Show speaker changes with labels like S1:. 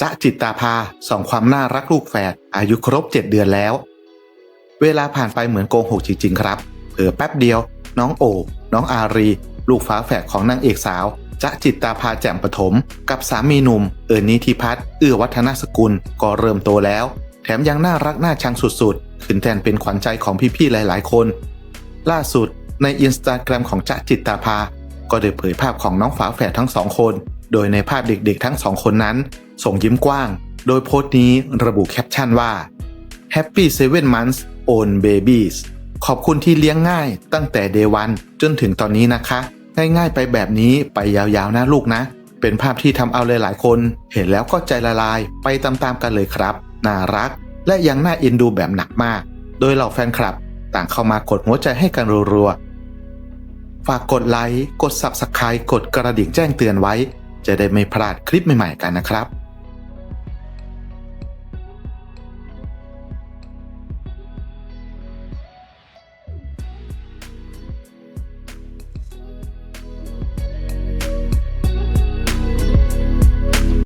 S1: จ๊ะจิตตาภาสองความน่ารักลูกแฝดอายุครบ 7 เดือนแล้ว เวลาผ่านไปเหมือนโกหกจริง ๆ ครับเผลอแป๊บเดียว น้องโอบน้องอารี ลูกฟ้าแฝดของนางเอกสาวจ๊ะจิตตาภาแจ่มปฐมกับสามีหนุ่ม เอิญนิธิพัฒน์เอื้อวัฒนสกุลก็เริ่มโตแล้ว แถมยังน่ารักน่าชังสุดๆ ขึ้นแทนเป็นขวัญใจของพี่ๆหลายๆ คน ล่าสุดในอินสตาแกรมของจ๊ะจิตตาภา ก็ได้เผยภาพของน้องฝาแฝดทั้งสองคน โดยในภาพเด็กๆ ทั้งสองคนนั้น ส่งยิ้มกว้าง โดยโพสต์นี้ระบุแคปชั่นว่า Happy Seven Months Own Babies ขอบคุณที่เลี้ยงง่ายตั้งแต่ Day วันจนถึงตอนนี้นะคะ ง่ายๆไปแบบนี้ไปยาวๆนะลูกนะ เป็นภาพที่ทำเอาหลายๆคน เห็นแล้วก็ใจละลายไปตามๆกันเลยครับ น่ารัก และยังน่าเอ็นดูแบบหนักมาก โดยเหล่าแฟนคลับ ต่างเข้ามากดหัวใจให้กันรัวๆฝากกดไลค์กด Subscribe กดกระดิ่งแจ้งเตือนไว้ จะได้ไม่พลาดคลิปใหม่ๆกันนะครับ